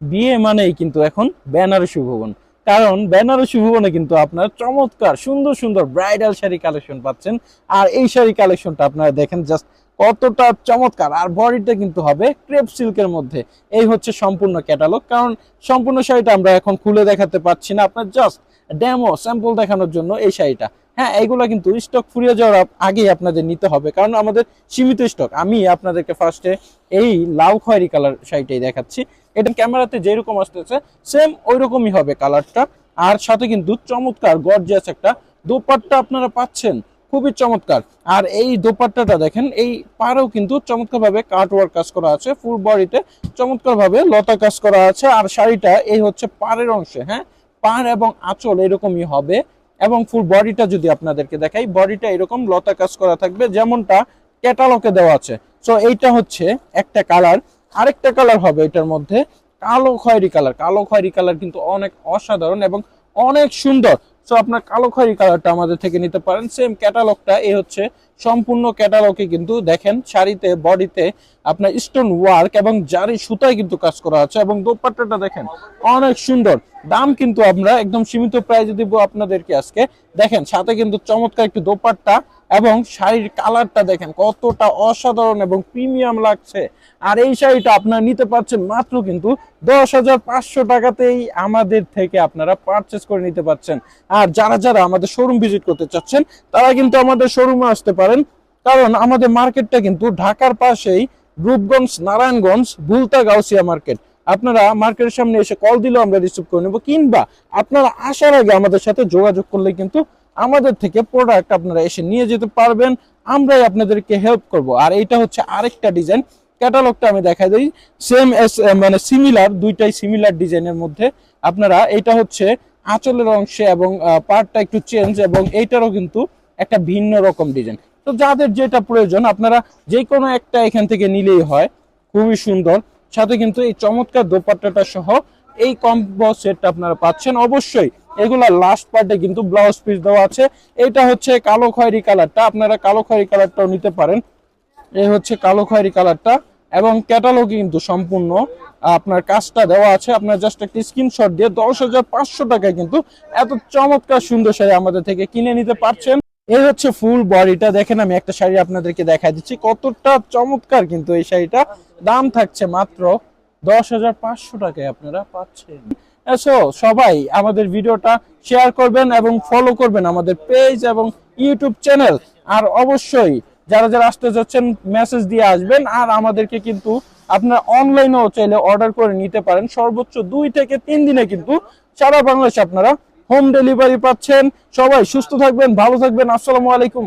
বিয়ে মানেই কিন্তু এখন বেনারসি ভবন কারণ বেনারসি ভবনে কিন্তু আপনার চমৎকার, সুন্দর সুন্দর ব্রাইডাল শাড়ি কালেকশন পাচ্ছেন। আর এই শাড়ি কালেকশনটা আপনারা দেখেন জাস্ট কতটা চমৎকার। আর বডিটা কিন্তু হবে ক্রেপ সিল্কের মধ্যে। এই হচ্ছে সম্পূর্ণ ক্যাটালগ। কারণ সম্পূর্ণ শাড়িটা আমরা এখন খুলে দেখাতে পারছি না। আপনার জাস্ট ডেমো স্যাম্পল দেখানোর জন্য এই শাড়িটা। হ্যাঁ এইগুলো কিন্তু স্টক ফুরিয়ে যাওয়ার আগেই আপনাদের নিতে হবে। কারণ আমাদের সীমিত স্টক আমি আপনাদেরকে ফার্স্টে এই লাল খয়েরি কালার শাড়িটাই দেখাচ্ছি। এটা ক্যামেরাতে যেরকম আসতেছে সেম ওই রকমই হবে কালারটা আর সাথে কিন্তু চমৎকার গর্জিয়াস একটা দোপাট্টা আপনারা পাচ্ছেন। খুবই চমৎকার। আর এই দোপাট্টাটা দেখেন, এই পাড়েও কিন্তু চমৎকার ভাবে কাট ওয়ার্ক কাজ করা আছে ফুল বডিতে চমৎকার ভাবে লতা কাজ করা আছে, আর শাড়িটা এই হচ্ছে পাড়ের অংশে হ্যাঁ? পাড় এবং আঁচল এরকমই হবে এবং ফুল বডিটা যদি আপনাদেরকে দেখাই বডিটা এরকম লতা কাজ করা থাকবে, যেমনটা ক্যাটালগে দেওয়া আছে। সো এইটা হচ্ছে একটা কালার আরেকটা কালার হবে এটার মধ্যে কালো খয়েরি কালার কালো খয়েরি কালার কিন্তু অনেক অসাধারণ এবং অনেক সুন্দর। সো আপনার কালো খয়েরি কালারটা আমাদের থেকে নিতে পারেন। সেম ক্যাটালগটা এই হচ্ছে সম্পূর্ণ ক্যাটালগে কিন্তু দেখেন, শাড়িতে বডিতে আপনার স্টোন ওয়ার্ক এবং জারি সুতায় কিন্তু কাজ করা আছে এবং দোপাট্টাটা দেখেন, অনেক সুন্দর। দাম কিন্তু আমরা একদম সীমিত প্রাইজে দিব আপনাদেরকে আজকে। দেখেন, সাথে কিন্তু চমৎকার একটি দোপাট্টা। এবং শাড়ির কালারটা দেখেন কতটা অসাধারণ এবং প্রিমিয়াম লাগছে। আর এই শাড়িটা আপনারা নিতে পারছেন মাত্র কিন্তু দশ হাজার পাঁচশো টাকাতেই আমাদের থেকে আপনারা পারচেস করে নিতে পারছেন। আর যারা যারা আমাদের শোরুম ভিজিট করতে চাচ্ছেন, তারা কিন্তু আমাদের শোরুমে আসতে পারেন। কারণ আমাদের মার্কেটটা কিন্তু ঢাকার পাশেই রূপগঞ্জ, নারায়ণগঞ্জ বুলতা গাউসিয়া মার্কেট আপনারা মার্কেটের সামনে এসে কল দিলেও আমরা রিসিভ করে নেব। কিংবা আপনারা আসার আগে আমাদের সাথে যোগাযোগ করলে কিন্তু আমাদের থেকে প্রোডাক্ট আপনারা এসে নিয়ে যেতে পারবেন। আমরাই আপনাদেরকে হেল্প করব। আর এইটা হচ্ছে আরেকটা ডিজাইন ক্যাটালগটা আমি দেখাই দিই। সেম এস মানে সিমিলার দুইটাই সিমিলার ডিজাইনের মধ্যে আপনারা এটা হচ্ছে আঁচলের অংশে এবং পার্টটা একটু চেঞ্জ এবং এইটারও কিন্তু একটা ভিন্ন রকম ডিজাইন তো যাদের যেটা প্রয়োজন, আপনারা যে কোনো একটা এখান থেকে নিলেই হয়। খুবই সুন্দর। সাথে কিন্তু এই চমৎকার দোপাট্টাটা সহ এই কম্বো সেটটা আপনারা পাচ্ছেন। অবশ্যই এগুলা লাস্ট পার্টে কিন্তু ব্লাউজ পিস দেওয়া আছে। এটা হচ্ছে কালো খয়েরি কালারটা আপনারা কালো খয়েরি কালারটাও নিতে পারেন। এই হচ্ছে কালো খয়েরি কালারটা এবং ক্যাটালগে কিন্তু সম্পূর্ণ আপনার কাজটা দেওয়া আছে। আপনার জাস্ট একটা স্ক্রিনশট দিয়ে দশ হাজার পাঁচশো টাকায় কিন্তু এত চমৎকার সুন্দর শাড়ি আমাদের থেকে কিনে নিতে পারছেন। এই হচ্ছে ফুল বডিটা দেখেন আমি একটা শাড়ি আপনাদেরকে দেখা দিচ্ছি। কতটা চমৎকার কিন্তু এই শাড়িটা। দাম থাকছে মাত্র দশ হাজার পাঁচশো টাকায় আপনারা পাচ্ছেন। সো সবাই আমাদের ভিডিওটা শেয়ার করবেন এবং ফলো করবেন আমাদের পেজ এবং ইউটিউব চ্যানেল আর অবশ্যই যারা যারা আসতে যাচ্ছেন মেসেজ দিয়ে আসবেন। আর আমাদেরকে কিন্তু আপনারা অনলাইনেও চাইলে অর্ডার করে নিতে পারেন। সর্বোচ্চ দুই থেকে তিন দিনে কিন্তু সারা বাংলাদেশে আপনারা হোম ডেলিভারি পাচ্ছেন। সবাই সুস্থ থাকবেন, ভালো থাকবেন। আসসালামু আলাইকুম।